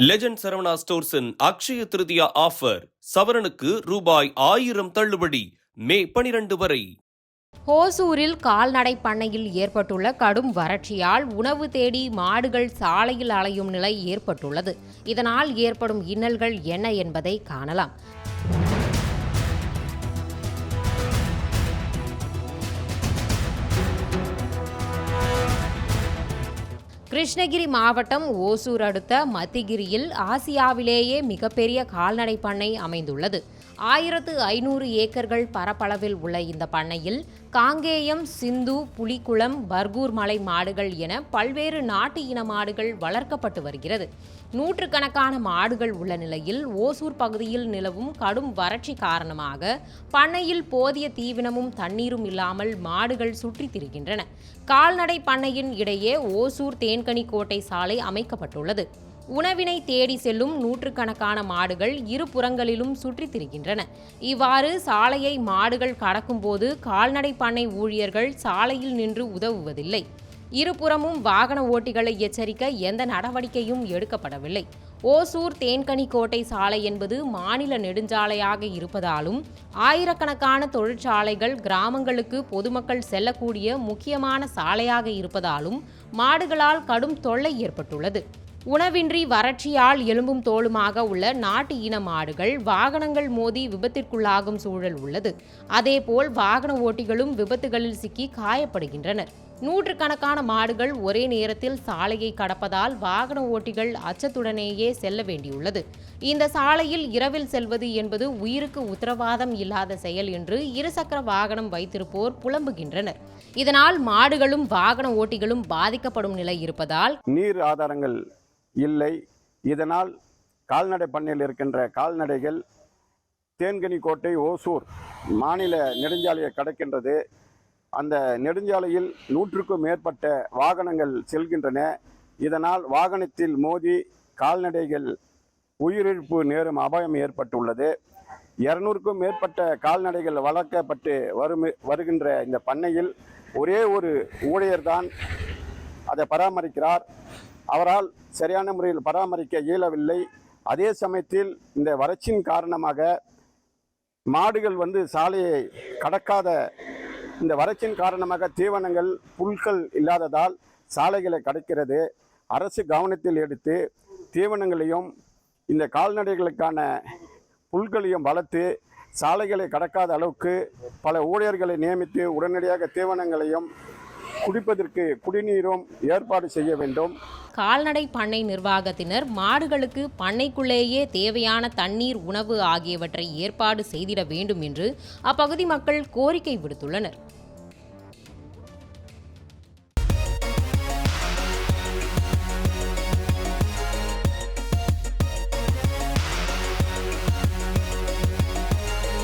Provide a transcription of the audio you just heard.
Legend Saravana ஸ்டோர்ஸின் Akshaya Tritiya offer சவரனுக்கு ரூபாய் ஆயிரம் தள்ளுபடி மே பனிரெண்டு வரை. ஹோசூரில் கால்நடை பண்ணையில் ஏற்பட்டுள்ள கடும் வறட்சியால் உணவு தேடி மாடுகள் சாலையில் அலையும் நிலை ஏற்பட்டுள்ளது. இதனால் ஏற்படும் இன்னல்கள் என்ன என்பதை காணலாம். கிருஷ்ணகிரி மாவட்டம் ஓசூர் அடுத்த மத்திகிரியில் ஆசியாவிலேயே மிகப்பெரிய கால்நடை பண்ணை அமைந்துள்ளது. ஆயிரத்து ஐநூறு ஏக்கர்கள் பரப்பளவில் உள்ள இந்த பண்ணையில் காங்கேயம் சிந்து புலிக்குளம் பர்கூர் மலை மாடுகள் என பல்வேறு நாட்டு இன மாடுகள் வளர்க்கப்பட்டு வருகிறது. நூற்றுக்கணக்கான மாடுகள் உள்ள நிலையில் ஓசூர் பகுதியில் நிலவும் கடும் வறட்சி காரணமாக பண்ணையில் போதிய தீவினமும் தண்ணீரும் இல்லாமல் மாடுகள் சுற்றித் திரிகின்றன. கால்நடை பண்ணையின் இடையே ஓசூர் தேன் தேன்கனி கோட்டை சாலை அமைக்கப்பட்டுள்ளது. உணவினை தேடி செல்லும் நூற்றுக்கணக்கான மாடுகள் இரு புறங்களிலும் சுற்றித் திரிகின்றன. இவ்வாறு சாலையை மாடுகள் கடக்கும்போது கால்நடை பண்ணை ஊழியர்கள் சாலையில் நின்று உதவுவதில்லை. இருபுறமும் வாகன ஓட்டிகளை எச்சரிக்க எந்த நடவடிக்கையும் எடுக்கப்படவில்லை. ஓசூர் தேன்கனி கோட்டை சாலை என்பது மாநில நெடுஞ்சாலையாக இருப்பதாலும் ஆயிரக்கணக்கான தொழிற்சாலைகள் கிராமங்களுக்கு பொதுமக்கள் செல்லக்கூடிய முக்கியமான சாலையாக இருப்பதாலும் மாடுகளால் கடும் தொல்லை ஏற்பட்டுள்ளது. உணவின்றி வறட்சியால் எலும்பும் தோளுமாக உள்ள நாட்டு இன மாடுகள் வாகனங்கள் மோதி விபத்திற்குள்ளாகும் சூழல் உள்ளது. அதேபோல் வாகன ஓட்டிகளும் விபத்துகளில் சிக்கி காயப்படுகின்றனர். நூற்றுக்கணக்கான மாடுகள் ஒரே நேரத்தில் சாலையை கடப்பதால் வாகன ஓட்டிகள் அச்சத்துடனேயே செல்ல வேண்டியுள்ளது. இந்த சாலையில் இரவில் செல்வது என்பது உயிருக்கு உத்தரவாதம் இல்லாத செயல் என்று இருசக்கர வாகனம் வைத்திருப்போர் புலம்புகின்றனர். இதனால் மாடுகளும் வாகன ஓட்டிகளும் பாதிக்கப்படும் நிலை இருப்பதால் நீர் ஆதாரங்கள் இல்லை. இதனால் கால்நடை பண்ணையில் இருக்கின்ற கால்நடைகள் தேன்கனி கோட்டை ஓசூர் மாநில நெடுஞ்சாலையை கடக்கின்றது. அந்த நெடுஞ்சாலையில் நூற்றுக்கும் மேற்பட்ட வாகனங்கள் செல்கின்றன. இதனால் வாகனத்தில் மோதி கால்நடைகள் உயிரிழப்பு நேரும் அபாயம் ஏற்பட்டுள்ளது. இருநூறுக்கும் மேற்பட்ட கால்நடைகள் வளர்க்கப்பட்டு வரும் வருகின்ற இந்த பண்ணையில் ஒரே ஒரு ஊழியர்தான் அதை பராமரிக்கிறார். அவரால் சரியான முறையில் பராமரிக்க இயலவில்லை. அதே சமயத்தில் இந்த வறட்சியின் காரணமாக மாடுகள் வந்து சாலையை கடக்காத இந்த வறட்சியின் காரணமாக தீவனங்கள் புல்கள் இல்லாததால் சாலைகளை கடக்கிறது. அரசு கவனத்தில் எடுத்து தீவனங்களையும் இந்த கால்நடைகளுக்கான புல்களையும் வளர்த்து சாலைகளை கடக்காத அளவுக்கு பல ஊழியர்களை நியமித்து உடனடியாக தீவனங்களையும் குடிப்பதற்கு குடிநீரும் ஏற்பாடு செய்ய வேண்டும். கால்நடை பண்ணை நிர்வாகத்தினர் மாடுகளுக்கு பண்ணைக்குள்ளேயே தேவையான தண்ணீர் உணவு ஆகியவற்றை ஏற்பாடு செய்திட வேண்டும் என்று அப்பகுதி மக்கள் கோரிக்கை விடுத்துள்ளனர்.